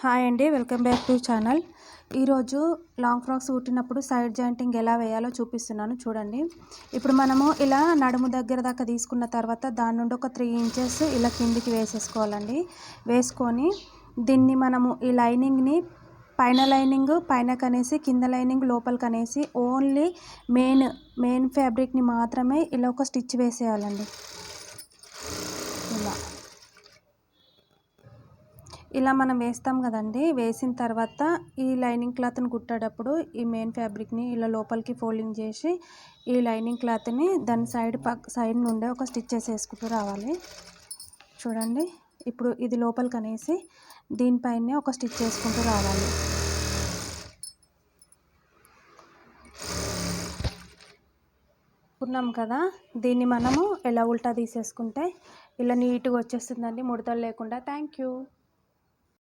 Hi అండి welcome back to channel. ఈరోజు long frocks కుట్టినప్పుడు సైడ్ జాయింటింగ్ ఎలా వేయాలో చూపిస్తున్నాను చూడండి. ఇప్పుడు మనము ఇలా నడుము దగ్గర దాకా తీసుకున్న తర్వాత దాని నుండి ఒక త్రీ ఇంచెస్ ఇలా కిందికి వేసేసుకోవాలండి. వేసుకొని దీన్ని మనము ఈ లైనింగ్ని పైన లైనింగ్ పైన కనేసి కింద లైనింగ్ లోపలికి అనేసి ఓన్లీ మెయిన్ మెయిన్ ఫ్యాబ్రిక్ని మాత్రమే ఇలా ఒక స్టిచ్ వేసేయాలండి ఇలా ఇలా మనం వేస్తాం కదండి. వేసిన తర్వాత ఈ లైనింగ్ క్లాత్ని కుట్టేటప్పుడు ఈ మెయిన్ ఫ్యాబ్రిక్ని ఇలా లోపలికి ఫోల్డింగ్ చేసి ఈ లైనింగ్ క్లాత్ని దాని సైడ్ పక్క సైడ్ నుండే ఒక స్టిచ్చెస్ వేసుకుంటూ రావాలి. చూడండి. ఇప్పుడు ఇది లోపలికి అనేసి దీనిపైనే ఒక స్టిచ్ వేసుకుంటూ రావాలి. ఉన్నాం కదా. దీన్ని మనము ఎలా ఉల్టా తీసేసుకుంటే ఇలా నీట్గా వచ్చేస్తుందండి. ముడతలు లేకుండా. Thank you